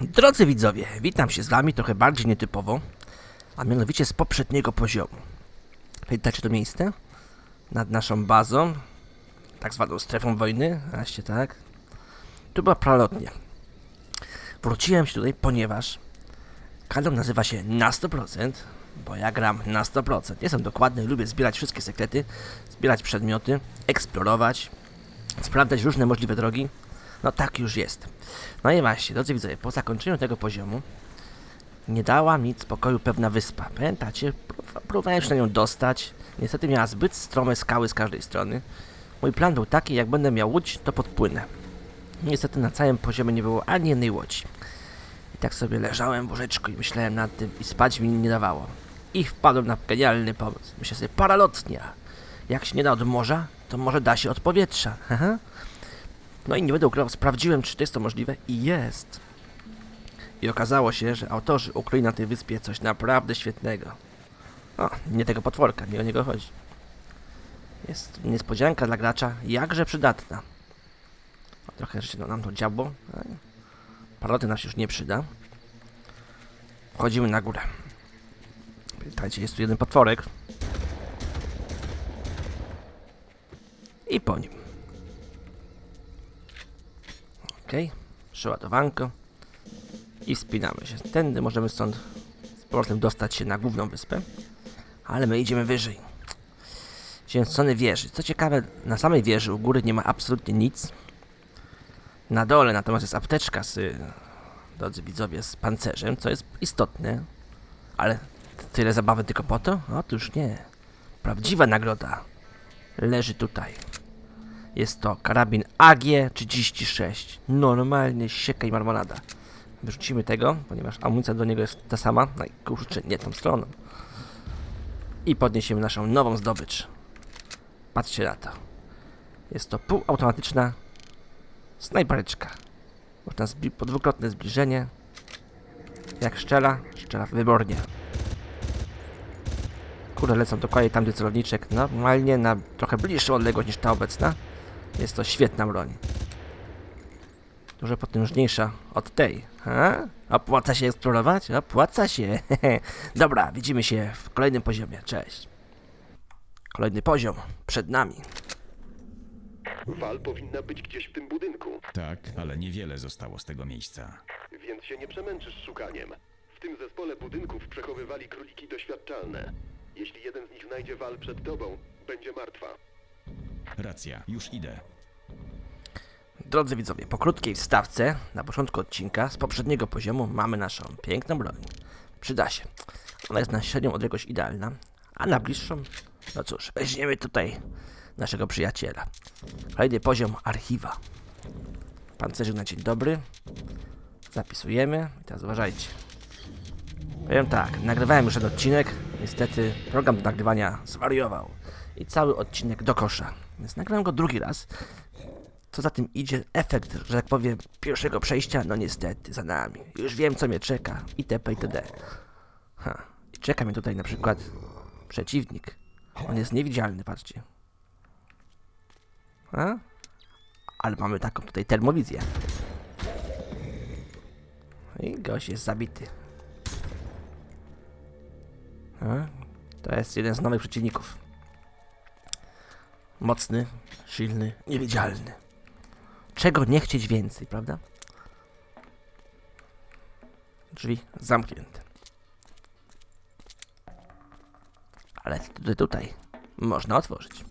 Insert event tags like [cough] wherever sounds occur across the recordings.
Drodzy widzowie, witam się z wami trochę bardziej nietypowo, a mianowicie z poprzedniego poziomu. Pamiętacie to miejsce? Nad naszą bazą, tak zwaną strefą wojny, właśnie tak. Tu była pralotnia. Wróciłem się tutaj, ponieważ kanał nazywa się na 100%, bo ja gram na 100%. Jestem dokładny, lubię zbierać wszystkie sekrety, zbierać przedmioty, eksplorować, sprawdzać różne możliwe drogi. No tak już jest. No i właśnie, drodzy widzowie, po zakończeniu tego poziomu nie dała mi spokoju pewna wyspa. Pamiętacie? Pró- Próbowałem się na nią dostać. Niestety miała zbyt strome skały z każdej strony. Mój plan był taki, jak będę miał łódź, to podpłynę. Niestety na całym poziomie nie było ani jednej łodzi. I tak sobie leżałem w łóżeczku i myślałem nad tym i spać mi nie dawało. I wpadłem na genialny pomysł. Myślę sobie, paralotnia. Jak się nie da od morza, to może da się od powietrza. No i nie będę ukrywał, sprawdziłem, czy to jest to możliwe i jest. I okazało się, że autorzy ukryli na tej wyspie coś naprawdę świetnego. O, nie tego potworka, nie o niego chodzi. Jest niespodzianka dla gracza, jakże przydatna. Trochę się nam to działo. ale Paraloty nam się już nie przyda. Wchodzimy na górę. Pamiętajcie, jest tu jeden potworek. I po nim. Okej, przeładowanko i wspinamy się. Tędy możemy stąd z powrotem dostać się na główną wyspę, ale my idziemy wyżej. Idziemy w stronę wieży. Co ciekawe, na samej wieży u góry nie ma absolutnie nic. Na dole natomiast jest apteczka z, drodzy widzowie, z pancerzem, co jest istotne. Ale tyle zabawy tylko po to? Otóż nie. Prawdziwa nagroda leży tutaj. Jest to karabin AG-36. Normalnie sieka i marmolada. Wyrzucimy tego, ponieważ amunicja do niego jest ta sama. No i kurczę, nie tą stroną. I podniesiemy naszą nową zdobycz. Patrzcie na to. Jest to półautomatyczna snajpereczka. Można zbi- podwukrotne zbliżenie. Jak szczela, szczela wybornie. Kurde, lecą dokładnie tam, gdzie celowniczek. Normalnie na trochę bliższą odległość niż ta obecna. Jest to świetna broń. Dużo potężniejsza od tej. Ha? Opłaca się eksplorować? Opłaca się. [laughs] Dobra, widzimy się w kolejnym poziomie. Cześć. Kolejny poziom przed nami. Wal powinna być gdzieś w tym budynku, Tak, ale niewiele zostało z tego miejsca. więc się nie przemęczysz szukaniem. W tym zespole budynków przechowywali króliki doświadczalne. Jeśli jeden z nich znajdzie wal przed tobą, będzie martwa. Racja, już idę. Drodzy widzowie, po krótkiej wstawce na początku odcinka z poprzedniego poziomu mamy naszą piękną broń. Przyda się. Ona jest na średnią odległość idealna, a na bliższą, no cóż, weźmiemy tutaj naszego przyjaciela. Kolejny poziom archiwa. Pancerzyk na dzień dobry. Zapisujemy. I teraz uważajcie. Powiem tak, nagrywałem już ten odcinek. Niestety program do nagrywania zwariował. I cały odcinek do kosza. Więc nagrałem go drugi raz. Co za tym idzie efekt, że tak powiem, pierwszego przejścia, no niestety, za nami. Już wiem, co mnie czeka. Itp. itd. Ha. I czeka mnie tutaj na przykład przeciwnik. On jest niewidzialny, patrzcie. A? Ale mamy taką tutaj termowizję. I gość jest zabity. A? To jest jeden z nowych przeciwników. Mocny, silny, niewidzialny. Czego nie chcieć więcej, prawda? Drzwi zamknięte. Ale tutaj, tutaj można otworzyć.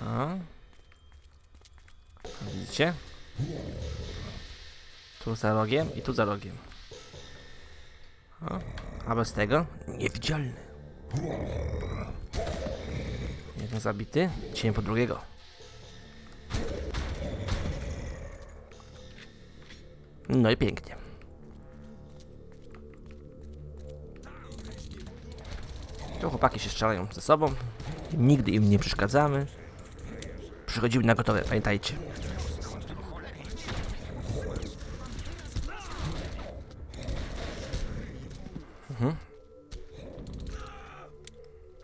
A. Widzicie? Tu za rogiem i tu za rogiem. O, a bez tego niewidzialny. Jeden zabity, cień po drugiego. No i pięknie. Tu chłopaki się strzelają ze sobą. Nigdy im nie przeszkadzamy. Przychodziły na gotowe, pamiętajcie.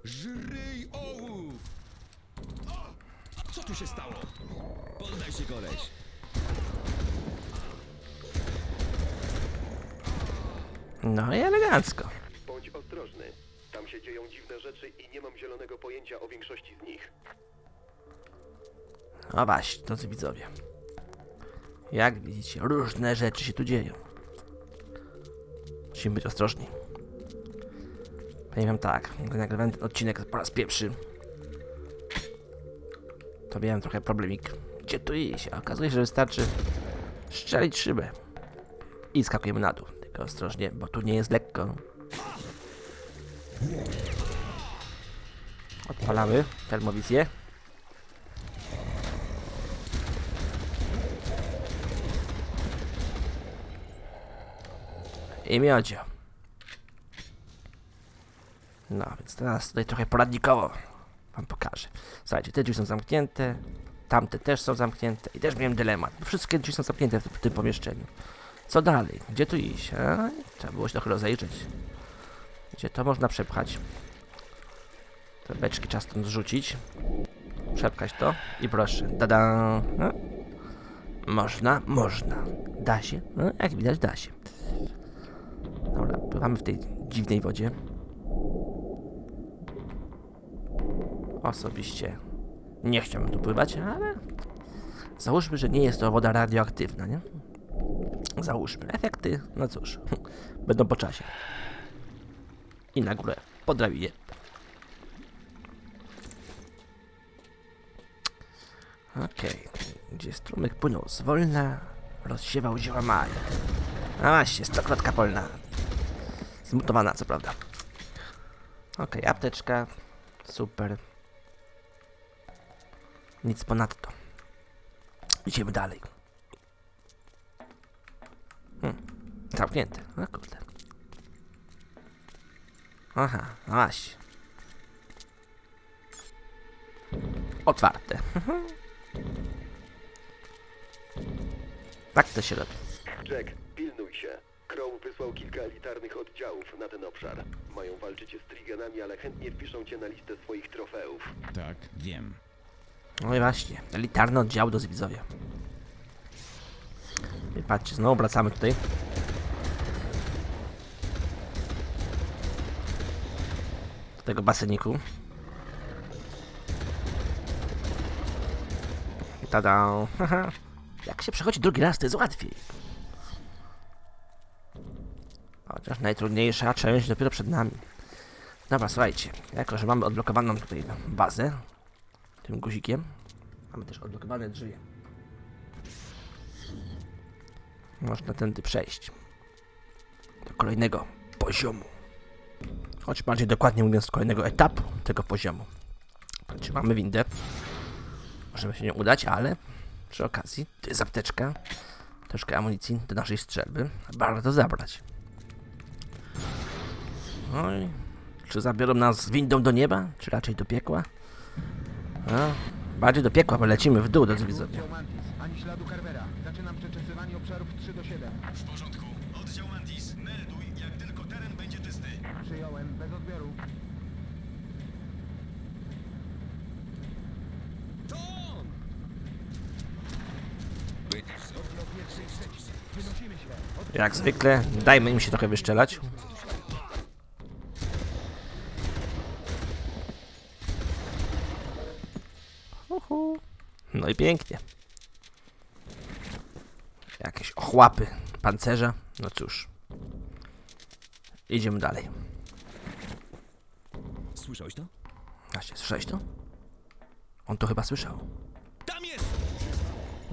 Żryj ołów! Co tu się stało? Poddaj się, koleś. No i elegancko. Bądź ostrożny. Tam się dzieją dziwne rzeczy i nie mam zielonego pojęcia o większości z nich. No właśnie, drodzy widzowie. Jak widzicie, różne rzeczy się tu dzieją. Musimy być ostrożni. Wam tak, gdy nagrywałem ten odcinek po raz pierwszy, to miałem trochę problemik. Gdzie tu iść? A okazuje się, że wystarczy strzelić szybę i skakujemy na dół. Tylko ostrożnie, bo tu nie jest lekko. Odpalamy termowizję. i miodzio. No, więc teraz tutaj trochę poradnikowo wam pokażę. Słuchajcie, te drzwi są zamknięte, tamte też są zamknięte i też miałem dylemat, bo wszystkie drzwi są zamknięte w, tym pomieszczeniu. Co dalej? Gdzie tu iść? A? Trzeba było się trochę rozejrzeć. Gdzie to można przepchać? Te beczki czas stąd zrzucić. Przepchać to i proszę. Tada! Można, można. Da się. Jak widać, da się. Dobra, pływamy w tej dziwnej wodzie. Osobiście nie chciałbym tu pływać, ale załóżmy, że nie jest to woda radioaktywna, nie? Załóżmy. Efekty, no cóż, [laughs] będą po czasie. I na górę po drabinie. Okej, gdzie strumyk płynął zwolna, rozsiewał zioła maj. A właśnie, stokrotka polna. Zmutowana, co prawda. Okej, apteczka. Super. Nic ponadto. Idziemy dalej. Hmm. Zamknięte. A kurde. Aha, no właśnie. Otwarte. [laughs] tak to się robi. Jack, pilnuj się. Crow wysłał kilka elitarnych oddziałów na ten obszar. Mają walczyć z Triganami, ale chętnie wpiszą cię na listę swoich trofeów. Tak, wiem. No i właśnie, elitarny oddział do widzowie. I patrzcie, znowu wracamy tutaj. Do tego baseniku. I tada! Haha. [laughs] Jak się przechodzi drugi raz, to jest łatwiej. Chociaż najtrudniejsza część dopiero przed nami. Dobra, słuchajcie, jako że mamy odblokowaną tutaj bazę, tym guzikiem. Mamy też odblokowane drzwi. Można tędy przejść. Do kolejnego poziomu. Choć bardziej dokładnie mówiąc, do kolejnego etapu tego poziomu. Patrzcie, mamy windę. Możemy się nie udać, ale przy okazji, to jest apteczka. Troszkę amunicji do naszej strzelby. Warto zabrać. Oj, czy zabiorą nas windą do nieba, czy raczej do piekła? A, bardziej do piekła, bo lecimy w dół, drodzy widzowie. Ani śladu Carvera. Zaczynam przeczesywanie obszarów 3 do 7. W porządku. Oddział Mantis, melduj, jak tylko teren będzie czysty. Przyjąłem, bez odbioru. Wynosimy się. Jak zwykle, dajmy im się trochę wyszczelać. No i pięknie. Jakieś ochłapy pancerza. No cóż. Idziemy dalej. Słyszałeś to? Właśnie, słyszałeś to? On to chyba słyszał. Tam jest!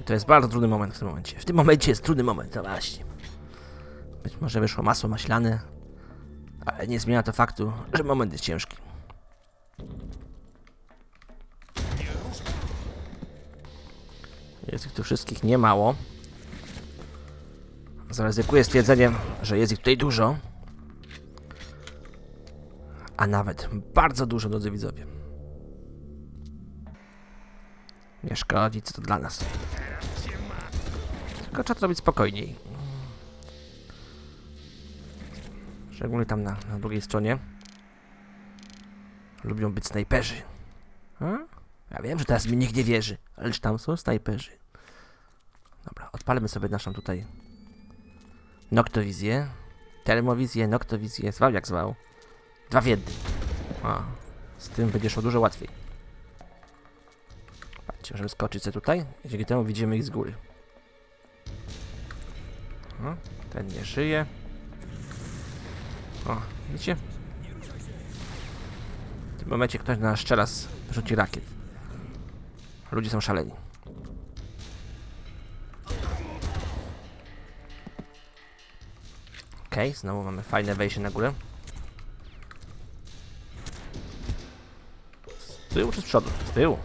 To jest bardzo trudny moment w tym momencie. W tym momencie jest trudny moment, to właśnie. Być może wyszło masło maślane, ale nie zmienia to faktu, że moment jest ciężki. Jest ich tu wszystkich nie mało. Zaryzykuję stwierdzeniem, że jest ich tutaj dużo. A nawet bardzo dużo, drodzy widzowie. Nie szkodzi, co to dla nas. Tylko trzeba to robić spokojniej. Szczególnie tam na, na drugiej stronie. Lubią być snajperzy. Ja wiem, że teraz mi nikt nie wierzy, lecz tam są snajperzy. Odpalmy sobie naszą tutaj noktowizję, termowizję, noktowizję, zwał jak zwał. Dwa w jednym. A, z tym będzie szło dużo łatwiej. Patrzcie, możemy skoczyć sobie tutaj dzięki temu widzimy ich z góry. O, ten nie żyje. O, widzicie? W tym momencie ktoś na nas strzela z rzuci rakiet. Ludzie są szaleni. Okej, znowu mamy fajne wejście na górę. Z tyłu czy z przodu? Z tyłu.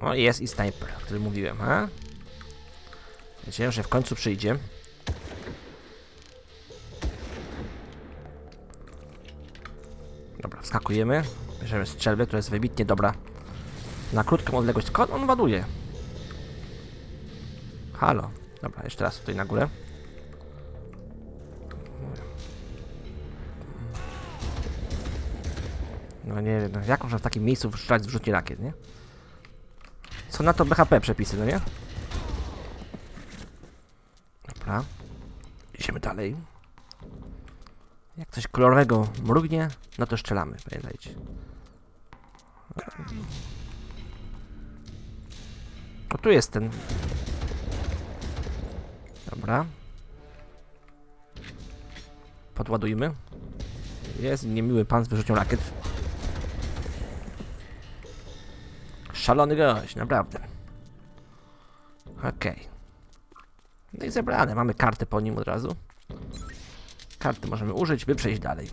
O, jest i snajper, o którym mówiłem, a? Wiedziałem, że w końcu przyjdzie. Dobra, wskakujemy. Bierzemy strzelbę, która jest wybitnie dobra. Na krótką odległość. Skąd on ładuje? Halo. Dobra, jeszcze raz tutaj na górę. No nie wiem, no jak można w takim miejscu strzelać z rakiet, nie? Co na to BHP przepisy, no nie? Dobra. Idziemy dalej. Jak coś kolorowego mrugnie, no to strzelamy, pamiętajcie. O, tu jest ten. Dobra. Podładujmy. Jest niemiły pan z wyrzucią rakiet. Szalony gość, naprawdę. Okej. No i zebrane. Mamy kartę po nim od razu. Karty możemy użyć, by przejść dalej.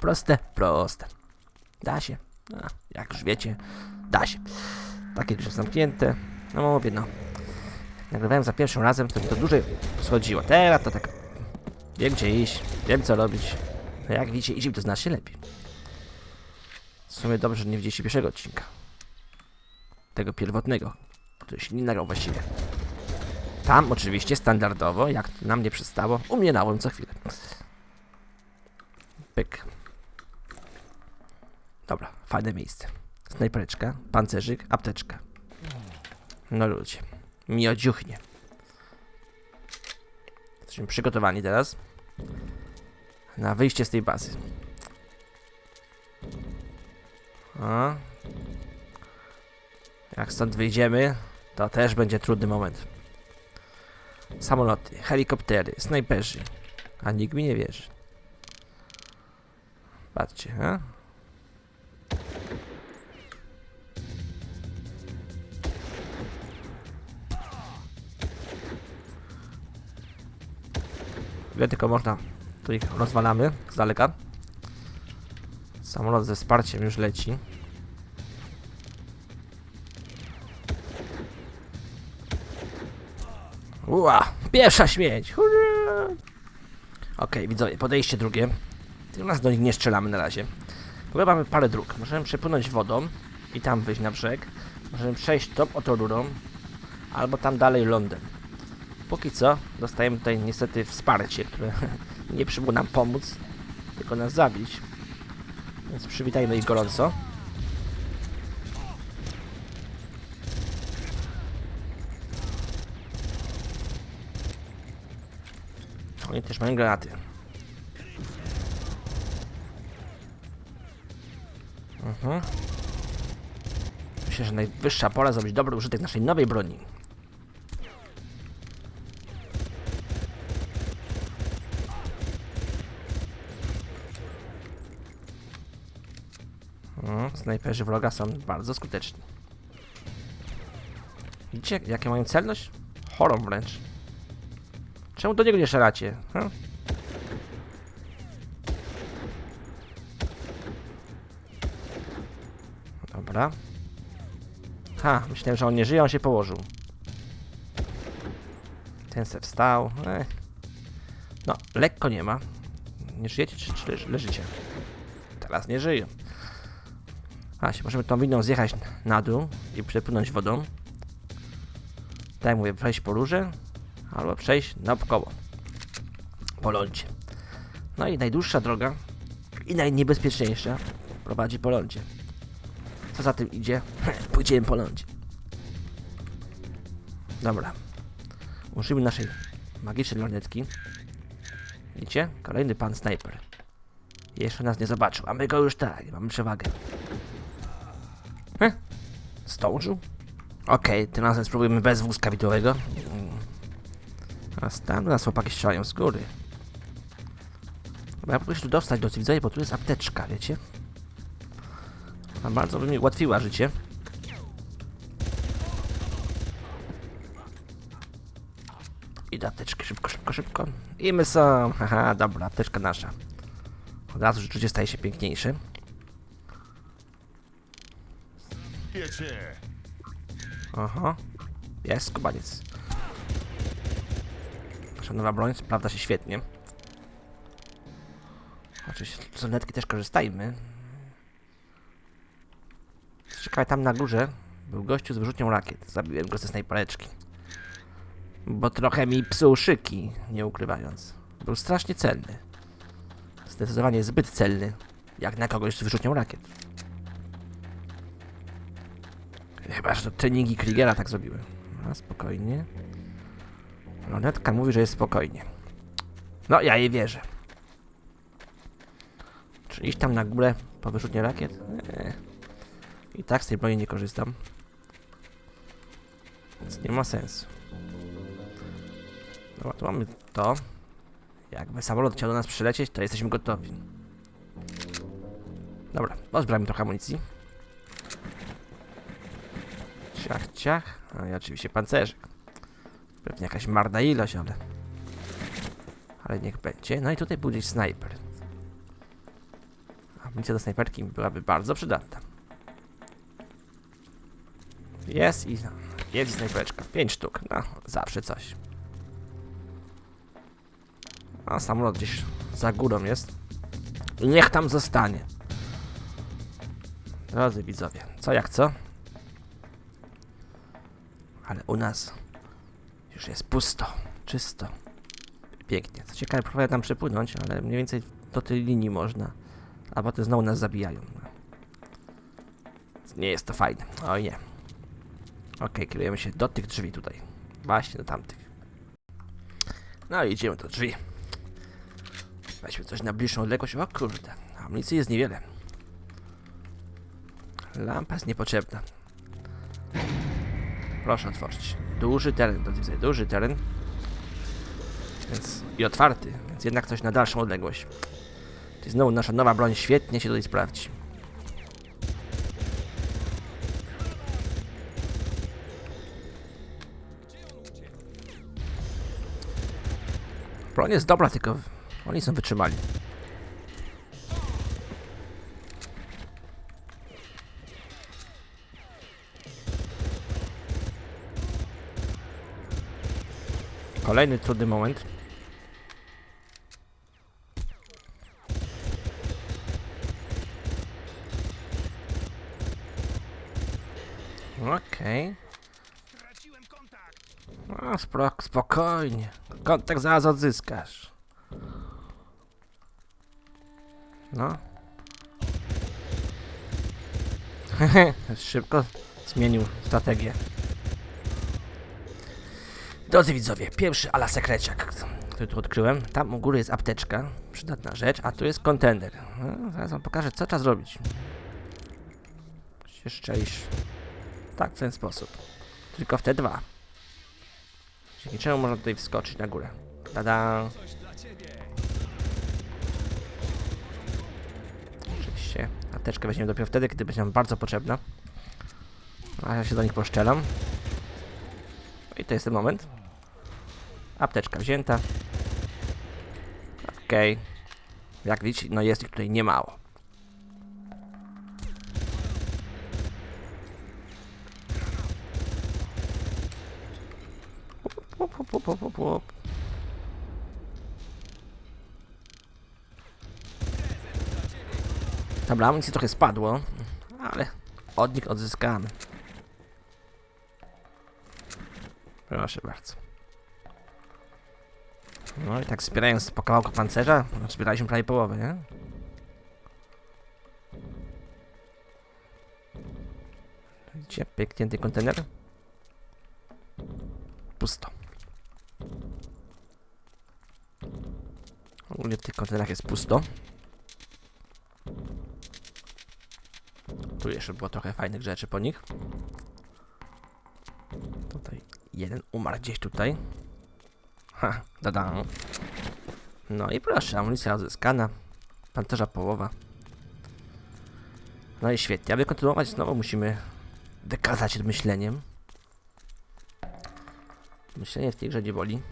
Proste, proste. Da się. A, jak już wiecie, da się. Takie już zamknięte. No mówię, no. Nagrywałem za pierwszym razem, to mi to dłużej schodziło. Teraz to tak wiem gdzie iść, wiem co robić. No jak widzicie, idzie mi to znacznie lepiej. W sumie dobrze, że nie widzieliście pierwszego odcinka. Tego pierwotnego, który się nie nagrał właściwie. Tam oczywiście standardowo, jak nam nie przystało, umienałem co chwilę. Pyk. Dobra, fajne miejsce. Snajpereczka, pancerzyk, apteczka. No ludzie, miodziuchnie. Jesteśmy przygotowani teraz na wyjście z tej bazy. A. Jak stąd wyjdziemy, to też będzie trudny moment. Samoloty, helikoptery, snajperzy. A nikt mi nie wierzy. Patrzcie, a? Ile tylko można, to ich rozwalamy z daleka. Samolot ze wsparciem już leci. Ua, pierwsza śmieć. Hurra! Okej, widzowie, podejście drugie. U nas do nich nie strzelamy na razie. Ogóle mamy parę dróg. Możemy przepłynąć wodą i tam wyjść na brzeg. Możemy przejść tą oto rurą, albo tam dalej lądem. Póki co dostajemy tutaj niestety wsparcie, które [laughs] nie przybyło nam pomóc, tylko nas zabić. Więc przywitajmy ich gorąco. Oni też mają granaty. Mhm. Myślę, że najwyższa pora zrobić dobry użytek naszej nowej broni. Mhm. Snajperzy wroga są bardzo skuteczni. Widzicie, jakie mają celność? Chorą wręcz. Czemu do niego nie szaracie? Hm? Dobra. Ha, myślałem, że on nie żyje, on się położył. Ten se wstał. Ech. No, lekko nie ma. Nie żyjecie czy, czy leż, leżycie? Teraz nie żyją. Się możemy tą winą zjechać na dół i przepłynąć wodą. Tak jak mówię, przejść po rurze, albo przejść naokoło po lądzie. No i najdłuższa droga i najniebezpieczniejsza prowadzi po lądzie. Co za tym idzie? [laughs] Pójdziemy po lądzie. Dobra. Użyjmy naszej magicznej lornetki. Widzicie? Kolejny pan snajper. Jeszcze nas nie zobaczył, a my go już tak, mamy przewagę. Zdążył? Okej, tym razem spróbujemy bez wózka widłowego. Mm. A stan nas chłopaki strzelają z góry. Bo ja próbuję się tu dostać do widzowie, bo tu jest apteczka, wiecie? A bardzo by mi ułatwiła życie. I do apteczki, szybko, szybko, szybko. I my są. Haha, dobra, apteczka nasza. Od razu życie staje się piękniejsze. Wiecie, Aha. Jest skubaniec. Nowa broń sprawdza się świetnie. Oczywiście z lunetki też korzystajmy. Ciekawe, tam na górze był gościu z wyrzutnią rakiet. Zabiłem go ze snajpereczki. Bo trochę mi psuł szyki, nie ukrywając. Był strasznie celny. Zdecydowanie zbyt celny, jak na kogoś z wyrzutnią rakiet. Chyba, że to treningi Kriegera tak zrobiły. No, spokojnie. Lonetka mówi, że jest spokojnie. No, ja jej wierzę. Czy iść tam na górę po wyrzutnie rakiet? Nie. I tak z tej broni nie korzystam. Więc nie ma sensu. Dobra, tu mamy to. Jakby samolot chciał do nas przylecieć, to jesteśmy gotowi. Dobra, pozbieramy trochę amunicji. Ciach, ciach. A i oczywiście pancerzyk. Pewnie jakaś marna ilość, ale... Ale niech będzie. No i tutaj był gdzieś snajper. Amunicja do snajperki byłaby bardzo przydatna. Jest i... Jest i snajpereczka. Pięć sztuk. No, zawsze coś. A samolot gdzieś za górą jest. Niech tam zostanie. Drodzy widzowie, co jak co? Ale u nas już jest pusto, czysto. Pięknie. Co ciekawe, próbuję tam przepłynąć, ale mniej więcej do tej linii można. A potem znowu nas zabijają. Nie jest to fajne. Oj nie. Okej, kierujemy się do tych drzwi tutaj. Właśnie do tamtych. No i idziemy do drzwi. Weźmy coś na bliższą odległość. O kurde, amunicji jest niewiele. Lampa jest niepotrzebna. Proszę otworzyć. Duży teren, drodzy widzowie, duży teren. Więc i otwarty, więc jednak coś na dalszą odległość. Czyli znowu nasza nowa broń świetnie się tutaj sprawdzi. Broń jest dobra, tylko oni są wytrzymali. Kolejny trudny moment. Okej. No, spro- spokojnie. Kontakt zaraz odzyskasz. No. [laughs] Szybko zmienił strategię. Drodzy widzowie, pierwszy ala sekreciak, który tu odkryłem. Tam u góry jest apteczka, przydatna rzecz, a tu jest kontender. No, zaraz wam pokażę, co trzeba zrobić. Szczelisz. Tak, w ten sposób. Tylko w te dwa. Dzięki czemu można tutaj wskoczyć na górę. Tada! Oczywiście. Apteczkę weźmiemy dopiero wtedy, kiedy będzie nam bardzo potrzebna. A ja się do nich poszczelam. I to jest ten moment. Apteczka wzięta. Okej. Jak widzicie, no jest ich tutaj niemało. Łup, łup, łup. Dobra, amunicji trochę spadło, ale od nich odzyskamy. Proszę bardzo. No i tak zbierając po kawałku pancerza, zbieraliśmy prawie połowę, nie? Gdzie pięknięty kontener? Pusto. Ogólnie w tych kontenerach jest pusto. Tu jeszcze było trochę fajnych rzeczy po nich. Tutaj jeden umarł gdzieś tutaj. Ha, dada. No i proszę, amunicja odzyskana. Pancerza połowa. No i świetnie, aby kontynuować znowu musimy wykazać się myśleniem. Myślenie w tej grze nie boli.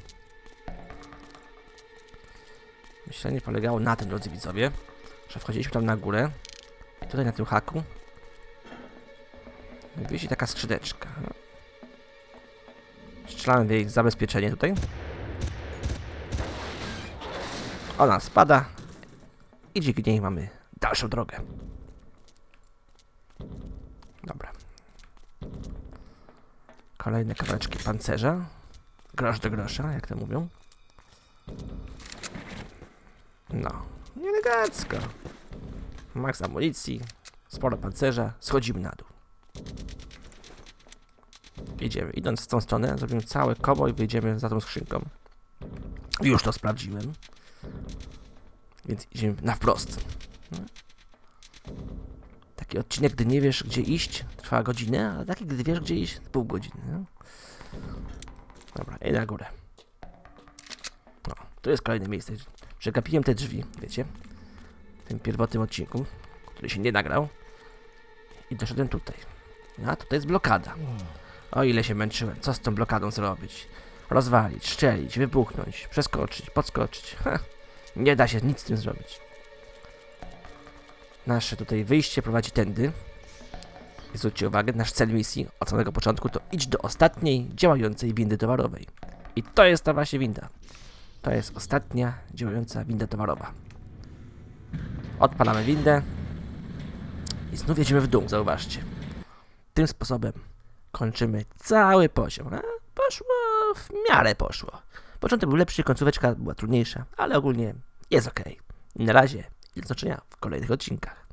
Myślenie polegało na tym, drodzy widzowie, że wchodziliśmy tam na górę i tutaj na tym haku wisi taka skrzydeczka. Strzelamy w jej zabezpieczenie tutaj. Ona spada i dzięki niej mamy dalszą drogę. Dobra. Kolejne kawałeczki pancerza. Grosz do grosza, jak to mówią. No, elegancko. Max amunicji, sporo pancerza, schodzimy na dół. Idziemy. Idąc w tą stronę, zrobimy całe koło i wyjdziemy za tą skrzynką. Już to sprawdziłem. Więc idziemy na wprost. No. Taki odcinek, gdy nie wiesz, gdzie iść, trwa godzinę, a taki, gdy wiesz, gdzie iść, pół godziny. No. Dobra, i na górę. No, to jest kolejne miejsce. Przegapiłem te drzwi, wiecie? W tym pierwotnym odcinku, który się nie nagrał. I doszedłem tutaj. A tutaj jest blokada. O ile się męczyłem, co z tą blokadą zrobić? Rozwalić, szczelić, wybuchnąć, przeskoczyć, podskoczyć. Ha, nie da się nic z tym zrobić. Nasze tutaj wyjście prowadzi tędy. Zwróćcie uwagę, nasz cel misji od samego początku to idź do ostatniej działającej windy towarowej. I to jest ta właśnie winda. To jest ostatnia działająca winda towarowa. Odpalamy windę i znów jedziemy w dół, zauważcie. Tym sposobem kończymy cały poziom. A poszło, w miarę poszło. Początek był lepszy, końcóweczka była trudniejsza, ale ogólnie jest ok. Na razie do zobaczenia w kolejnych odcinkach.